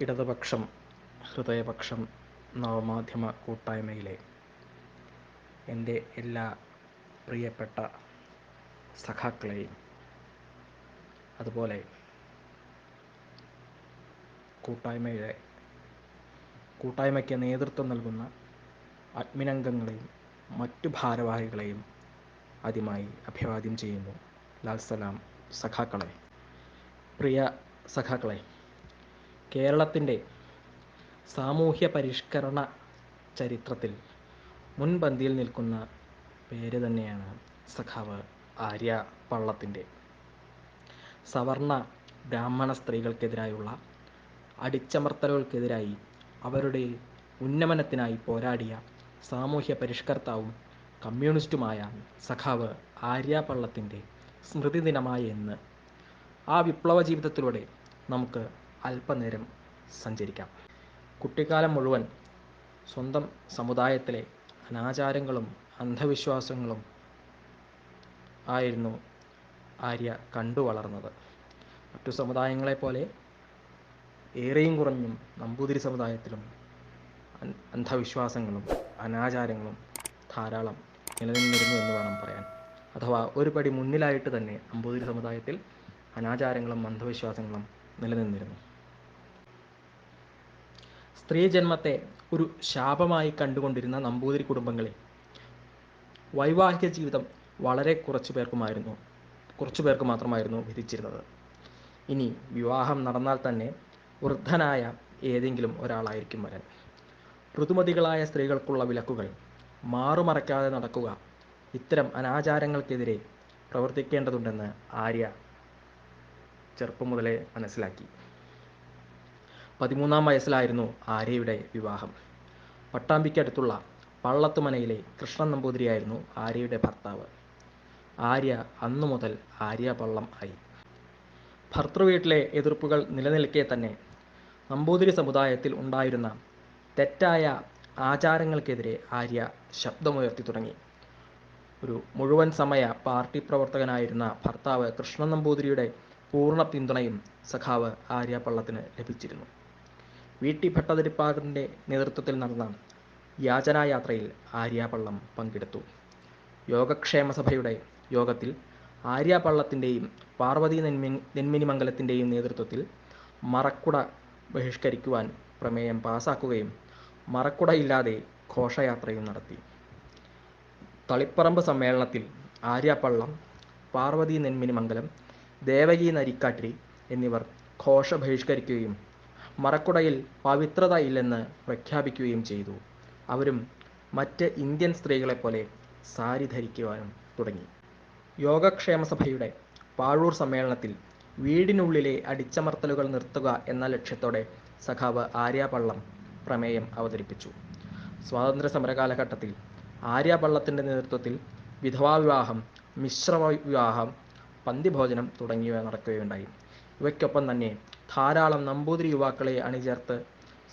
ഇടതുപക്ഷം ഹൃദയപക്ഷം നവമാധ്യമ കൂട്ടായ്മയിലെ എന്റെ എല്ലാ പ്രിയപ്പെട്ട സഖാക്കളെയും അതുപോലെ കൂട്ടായ്മയിലെ കൂട്ടായ്മയ്ക്ക് നേതൃത്വം നൽകുന്ന അഗ്മിനംഗങ്ങളെയും മറ്റു ഭാരവാഹികളെയും ആദ്യമായി അഭിവാദ്യം ചെയ്യുന്നു. ലാൽ സലാം സഖാക്കളെ പ്രിയ സഖാക്കളെ കേരളത്തിന്റെ സാമൂഹ്യ പരിഷ്കരണ ചരിത്രത്തിൽ മുൻപന്തിയിൽ നിൽക്കുന്ന പേര് തന്നെയാണ് സഖാവ് ആര്യ പള്ളത്തിന്റെ. സവർണ ബ്രാഹ്മണ സ്ത്രീകൾക്കെതിരായുള്ള അടിച്ചമർത്തലുകൾക്കെതിരായി അവരുടെ ഉന്നമനത്തിനായി പോരാടിയ സാമൂഹ്യ പരിഷ്കർത്താവും കമ്മ്യൂണിസ്റ്റുമായ സഖാവ് ആര്യ പള്ളത്തിന്റെ സ്മൃതി ദിനമായ ഇന്ന് ആ വിപ്ലവ ജീവിതത്തിലൂടെ നമുക്ക് അല്പനേരം സഞ്ചരിക്കാം. കുട്ടിക്കാലം മുഴുവൻ സ്വന്തം സമുദായത്തിലെ അനാചാരങ്ങളും അന്ധവിശ്വാസങ്ങളും ആയിരുന്നു ആര്യ കണ്ടു വളർന്നത്. മറ്റു സമുദായങ്ങളെപ്പോലെ ഏറെയും കുറഞ്ഞും നമ്പൂതിരി സമുദായത്തിലും അന്ധവിശ്വാസങ്ങളും അനാചാരങ്ങളും ധാരാളം നിലനിന്നിരുന്നു എന്ന് വേണം പറയാൻ. അഥവാ ഒരു പടി മുന്നിലായിട്ട് തന്നെ നമ്പൂതിരി സമുദായത്തിൽ അനാചാരങ്ങളും അന്ധവിശ്വാസങ്ങളും നിലനിന്നിരുന്നു. സ്ത്രീ ജന്മത്തെ ഒരു ശാപമായി കണ്ടുകൊണ്ടിരുന്ന നമ്പൂതിരി കുടുംബങ്ങളിൽ വൈവാഹിക ജീവിതം വളരെ കുറച്ചു പേർക്കുമായിരുന്നു കുറച്ചു പേർക്ക് മാത്രമായിരുന്നു വിധിച്ചിരുന്നത്. ഇനി വിവാഹം നടന്നാൽ തന്നെ വൃദ്ധനായ ഏതെങ്കിലും ഒരാളായിരിക്കും വരൻ ഋതുമതികളായ സ്ത്രീകൾക്കുള്ള വിലക്കുകൾ മാറുമറയ്ക്കാതെ നടക്കുക ഇത്തരം അനാചാരങ്ങൾക്കെതിരെ പ്രവർത്തിക്കേണ്ടതുണ്ടെന്ന് ആര്യ ചെറുപ്പം മുതലേ മനസ്സിലാക്കി. പതിമൂന്നാം വയസ്സിലായിരുന്നു ആര്യയുടെ വിവാഹം. പട്ടാമ്പിക്കടുത്തുള്ള പള്ളത്തുമനയിലെ കൃഷ്ണൻ നമ്പൂതിരിയായിരുന്നു ആര്യയുടെ ഭർത്താവ്. ആര്യ അന്നു മുതൽ ആര്യ പള്ളം ആയി. ഭർത്തൃവീട്ടിലെ എതിർപ്പുകൾ നിലനിൽക്കെ തന്നെ നമ്പൂതിരി സമുദായത്തിൽ ഉണ്ടായിരുന്ന തെറ്റായ ആചാരങ്ങൾക്കെതിരെ ആര്യ ശബ്ദമുയർത്തി തുടങ്ങി. ഒരു മുഴുവൻ സമയ പാർട്ടി പ്രവർത്തകനായിരുന്ന ഭർത്താവ് കൃഷ്ണൻ നമ്പൂതിരിയുടെ പൂർണ പിന്തുണയും സഖാവ് ആര്യ പള്ളത്തിന് ലഭിച്ചിരുന്നു. വി ടി ഭട്ടതിരിപ്പാടിന്റെ നേതൃത്വത്തിൽ നടന്ന യാചനായാത്രയിൽ ആര്യാപള്ളം പങ്കെടുത്തു. യോഗക്ഷേമ സഭയുടെ യോഗത്തിൽ ആര്യാപള്ളത്തിന്റെയും പാർവതി നെന്മി നെന്മിനിമംഗലത്തിന്റെയും നേതൃത്വത്തിൽ മറക്കുട ബഹിഷ്കരിക്കുവാൻ പ്രമേയം പാസാക്കുകയും മറക്കുടയില്ലാതെ ഘോഷയാത്രയും നടത്തി. തളിപ്പറമ്പ് സമ്മേളനത്തിൽ ആര്യാപള്ളം പാർവതി നെന്മിനിമംഗലം ദേവകി നരിക്കാട്ടിരി എന്നിവർ ഘോഷ ബഹിഷ്കരിക്കുകയും മറക്കുടയിൽ പവിത്രത ഇല്ലെന്ന് പ്രഖ്യാപിക്കുകയും ചെയ്തു. അവരും മറ്റ് ഇന്ത്യൻ സ്ത്രീകളെപ്പോലെ സാരി ധരിക്കുവാനും തുടങ്ങി. യോഗക്ഷേമ സഭയുടെ പാഴൂർ സമ്മേളനത്തിൽ വീടിനുള്ളിലെ അടിച്ചമർത്തലുകൾ നിർത്തുക എന്ന ലക്ഷ്യത്തോടെ സഖാവ് ആര്യാപള്ളം പ്രമേയം അവതരിപ്പിച്ചു. സ്വാതന്ത്ര്യ സമര കാലഘട്ടത്തിൽ ആര്യാപള്ളത്തിന്റെ നേതൃത്വത്തിൽ വിധവാ വിവാഹം മിശ്രവിവാഹം പന്തിഭോജനം തുടങ്ങിയവ നടക്കുകയുണ്ടായി. ഇവയ്ക്കൊപ്പം തന്നെ ധാരാളം നമ്പൂതിരി യുവാക്കളെ അണിചേർത്ത്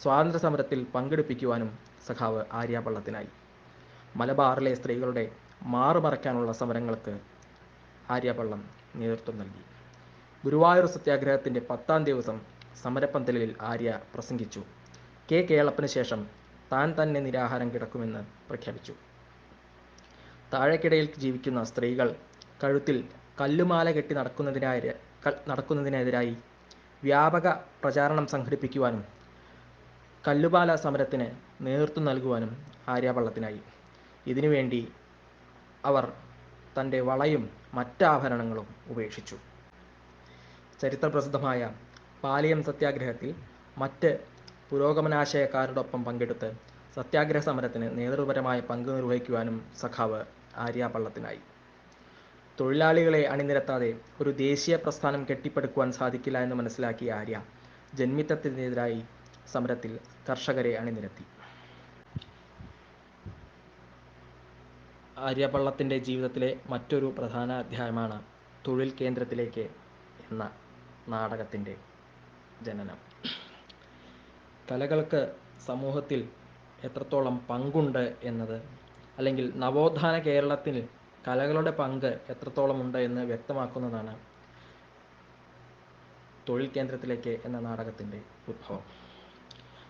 സ്വാതന്ത്ര്യ സമരത്തിൽ പങ്കെടുപ്പിക്കുവാനും സഖാവ് ആര്യാപള്ളത്തിനായി. മലബാറിലെ സ്ത്രീകളുടെ മാറുമറയ്ക്കാനുള്ള സമരങ്ങൾക്ക് ആര്യാപള്ളം നേതൃത്വം നൽകി. ഗുരുവായൂർ സത്യാഗ്രഹത്തിന്റെ പത്താം ദിവസം സമരപ്പന്തലിൽ ആര്യ പ്രസംഗിച്ചു. കെ. കേളപ്പന് ശേഷം താൻ തന്നെ നിരാഹാരം കിടക്കുമെന്ന് പ്രഖ്യാപിച്ചു. താഴേക്കിടയിൽ ജീവിക്കുന്ന സ്ത്രീകൾ കഴുത്തിൽ കല്ലുമാല കെട്ടി നടക്കുന്നതിനായി നടക്കുന്നതിനെതിരായി വ്യാപക പ്രചാരണം സംഘടിപ്പിക്കുവാനും കല്ലുപാല സമരത്തിന് നേതൃത്വം നൽകുവാനും ആര്യാപള്ളത്തിനായി ഇതിനുവേണ്ടി അവർ തന്റെ വളയും മറ്റാഭരണങ്ങളും ഉപേക്ഷിച്ചു. ചരിത്രപ്രസിദ്ധമായ പാലിയം സത്യാഗ്രഹത്തിൽ മറ്റ് പുരോഗമനാശയക്കാരോടൊപ്പം പങ്കെടുത്ത് സത്യാഗ്രഹ സമരത്തിന് നേതൃപരമായ പങ്ക് നിർവഹിക്കുവാനും സഖാവ് ആര്യാപള്ളത്തിനായി തൊഴിലാളികളെ അണിനിരത്താതെ ഒരു ദേശീയ പ്രസ്ഥാനം കെട്ടിപ്പടുക്കുവാൻ സാധിക്കില്ല എന്ന് മനസ്സിലാക്കിയ ആര്യ ജന്മിത്തത്തിനെതിരായി സമരത്തിൽ കർഷകരെ അണിനിരത്തി. ആര്യപള്ളത്തിന്റെ ജീവിതത്തിലെ മറ്റൊരു പ്രധാന അധ്യായമാണ് തൊഴിൽ കേന്ദ്രത്തിലേക്ക് എന്ന നാടകത്തിന്റെ ജനനം. കലകൾക്ക് സമൂഹത്തിൽ എത്രത്തോളം പങ്കുണ്ട് എന്നത് അല്ലെങ്കിൽ നവോത്ഥാന കേരളത്തിൽ കലകളുടെ പങ്ക് എത്രത്തോളം ഉണ്ട് എന്ന് വ്യക്തമാക്കുന്നതാണ് തൊഴിൽ കേന്ദ്രത്തിലേക്ക് എന്ന നാടകത്തിന്റെ ഉത്ഭവം.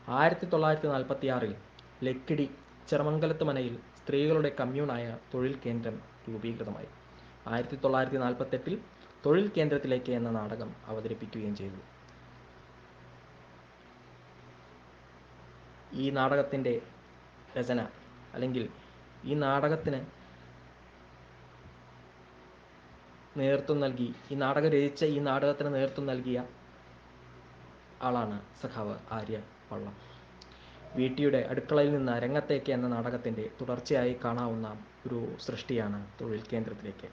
ആയിരത്തി തൊള്ളായിരത്തി നാൽപ്പത്തി ആറിൽ ലക്കിടി ചെറുമംഗലത്ത് മനയിൽ സ്ത്രീകളുടെ കമ്മ്യൂണായ തൊഴിൽ കേന്ദ്രം രൂപീകൃതമായി. ആയിരത്തി തൊള്ളായിരത്തി നാൽപ്പത്തെട്ടിൽ തൊഴിൽ കേന്ദ്രത്തിലേക്ക് എന്ന നാടകം അവതരിപ്പിക്കുകയും ചെയ്തു. ഈ നാടകത്തിന്റെ രചന അല്ലെങ്കിൽ ഈ നാടകത്തിന് നേതൃത്വം നൽകി. ഈ നാടകം രചിച്ച ഈ നാടകത്തിന് നേതൃത്വം നൽകിയ ആളാണ് സഖാവ് ആര്യ പള്ളം വീട്ടിയുടെ അടുക്കളയിൽ നിന്ന് അരങ്ങത്തേക്ക് എന്ന നാടകത്തിന്റെ തുടർച്ചയായി കാണാവുന്ന ഒരു സൃഷ്ടിയാണ് തൊഴിൽ കേന്ദ്രത്തിലേക്ക്.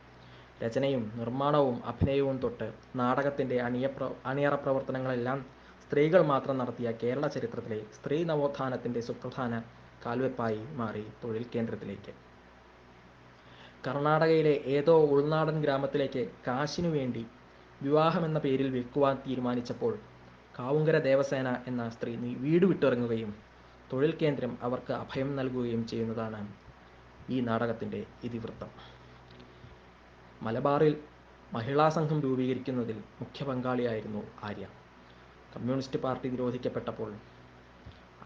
രചനയും നിർമ്മാണവും അഭിനയവും തൊട്ട് നാടകത്തിന്റെ അണിയപ്ര അണിയറ പ്രവർത്തനങ്ങളെല്ലാം സ്ത്രീകൾ മാത്രം നടത്തിയ കേരള ചരിത്രത്തിലെ സ്ത്രീ നവോത്ഥാനത്തിന്റെ സുപ്രധാന കാൽവെപ്പായി മാറി തൊഴിൽ കേന്ദ്രത്തിലേക്ക്. കർണാടകയിലെ ഏതോ ഉൾനാടൻ ഗ്രാമത്തിലേക്ക് കാശിനു വേണ്ടി വിവാഹമെന്ന പേരിൽ വിൽക്കുവാൻ തീരുമാനിച്ചപ്പോൾ കാവുങ്കര ദേവസേന എന്ന സ്ത്രീ വീട് വിട്ടിറങ്ങുകയും തൊഴിൽ കേന്ദ്രം അവർക്ക് അഭയം നൽകുകയും ചെയ്യുന്നതാണ് ഈ നാടകത്തിന്റെ ഇതിവൃത്തം. മലബാറിൽ മഹിളാ സംഘം രൂപീകരിക്കുന്നതിൽ മുഖ്യ പങ്കാളിയായിരുന്നു ആര്യ. കമ്മ്യൂണിസ്റ്റ് പാർട്ടി നിരോധിക്കപ്പെട്ടപ്പോൾ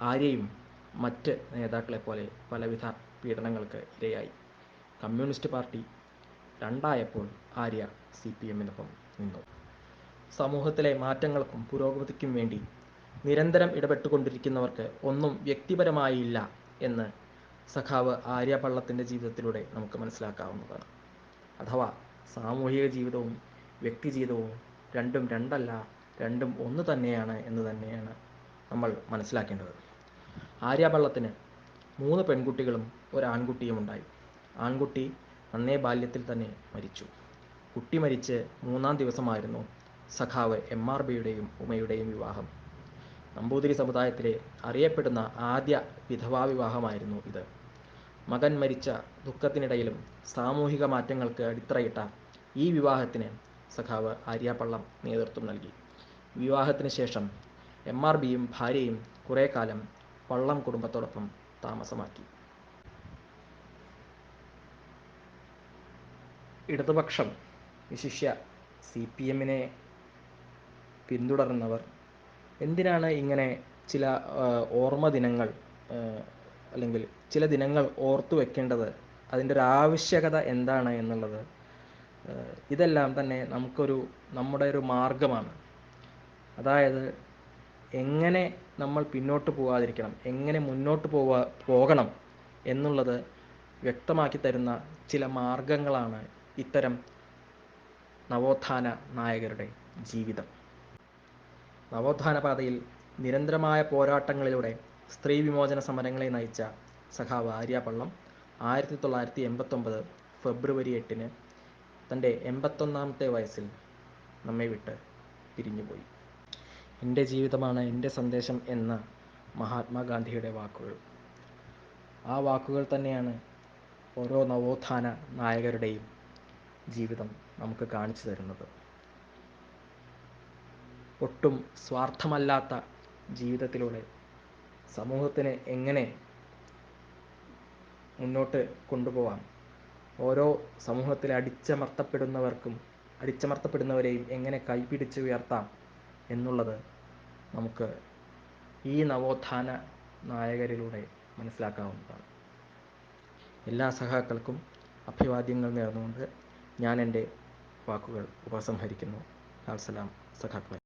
ആര്യയും മറ്റ് നേതാക്കളെ പോലെ പലവിധ പീഡനങ്ങൾക്ക് ഇരയായി. കമ്മ്യൂണിസ്റ്റ് പാർട്ടി രണ്ടായപ്പോൾ ആര്യ സി പി എമ്മിനൊപ്പം നിന്നു. സമൂഹത്തിലെ മാറ്റങ്ങൾക്കും പുരോഗതിക്കും വേണ്ടി നിരന്തരം ഇടപെട്ടുകൊണ്ടിരിക്കുന്നവർക്ക് ഒന്നും വ്യക്തിപരമായില്ല എന്ന് സഖാവ് ആര്യ പള്ളത്തിന്റെ ജീവിതത്തിലൂടെ നമുക്ക് മനസ്സിലാക്കാവുന്നതാണ്. അഥവാ സാമൂഹിക ജീവിതവും വ്യക്തി ജീവിതവും രണ്ടും രണ്ടല്ല രണ്ടും ഒന്ന് തന്നെയാണ് എന്ന് തന്നെയാണ് നമ്മൾ മനസ്സിലാക്കേണ്ടത്. ആര്യ പള്ളത്തിന് മൂന്ന് പെൺകുട്ടികളും ഒരു ആൺകുട്ടിയും ഉണ്ടായി. ആൺകുട്ടി അന്നേ ബാല്യത്തിൽ തന്നെ മരിച്ചു. കുട്ടി മരിച്ച് മൂന്നാം ദിവസമായിരുന്നു സഖാവ് എം ആർ ബിയുടെയും ഉമയുടെയും വിവാഹം. നമ്പൂതിരി സമുദായത്തിലെ അറിയപ്പെടുന്ന ആദ്യ വിധവാ വിവാഹമായിരുന്നു ഇത്. മകൻ മരിച്ച ദുഃഖത്തിനിടയിലും സാമൂഹിക മാറ്റങ്ങൾക്ക് അടിത്തറയിട്ട ഈ വിവാഹത്തിന് സഖാവ് ആര്യാപ്പള്ളം നേതൃത്വം നൽകി. വിവാഹത്തിന് ശേഷം എം ആർ ബിയും ഭാര്യയും കുറേ കാലം പള്ളം കുടുംബത്തോടൊപ്പം താമസമാക്കി. ഇടതുപക്ഷം വിശിഷ്യ സി പി എമ്മിനെ പിന്തുടർന്നവർ. എന്തിനാണ് ഇങ്ങനെ ചില ഓർമ്മ ദിനങ്ങൾ അല്ലെങ്കിൽ ചില ദിനങ്ങൾ ഓർത്തു വെക്കേണ്ടത്? അതിന്റെ ഒരു ആവശ്യകത എന്താണ് എന്നുള്ളത് ഇതെല്ലാം തന്നെ നമുക്കൊരു നമ്മുടെ ഒരു മാർഗമാണ്. അതായത് എങ്ങനെ നമ്മൾ പിന്നോട്ട് പോകാതിരിക്കണം എങ്ങനെ മുന്നോട്ട് പോവാ പോകണം എന്നുള്ളത് വ്യക്തമാക്കി തരുന്ന ചില മാർഗങ്ങളാണ് ഇത്തരം നവോത്ഥാന നായകരുടെ ജീവിതം. നവോത്ഥാന പാതയിൽ നിരന്തരമായ പോരാട്ടങ്ങളിലൂടെ സ്ത്രീ വിമോചന സമരങ്ങളെ നയിച്ച സഖാവ് ആര്യാപള്ളം ആയിരത്തി തൊള്ളായിരത്തി എൺപത്തൊമ്പത് ഫെബ്രുവരി എട്ടിന് തന്റെ എൺപത്തൊന്നാമത്തെ വയസ്സിൽ നമ്മെ വിട്ട് പിരിഞ്ഞുപോയി. എന്റെ ജീവിതമാണ് എന്റെ സന്ദേശം എന്ന മഹാത്മാഗാന്ധിയുടെ വാക്കുകൾ. ആ വാക്കുകൾ തന്നെയാണ് ഓരോ നവോത്ഥാന നായകരുടെയും ജീവിതം നമുക്ക് കാണിച്ചു തരുന്നത്. ഒട്ടും സ്വാർത്ഥമല്ലാത്ത ജീവിതത്തിലൂടെ സമൂഹത്തിന് എങ്ങനെ മുന്നോട്ട് കൊണ്ടുപോകാം ഓരോ സമൂഹത്തിലെ അടിച്ചമർത്തപ്പെടുന്നവർക്കും അടിച്ചമർത്തപ്പെടുന്നവരെയും എങ്ങനെ കൈപിടിച്ച് ഉയർത്താം എന്നുള്ളത് നമുക്ക് ഈ നവോത്ഥാന നായകരിലൂടെ മനസ്സിലാക്കാവുന്നതാണ്. എല്ലാ സഖാക്കൾക്കും അഭിവാദ്യങ്ങൾ നേർന്നുകൊണ്ട് ഞാൻ എന്റെ വാക്കുകൾ ഉപസംഹരിക്കുന്നു. ലാൽ സലാം സഖാക്കളെ.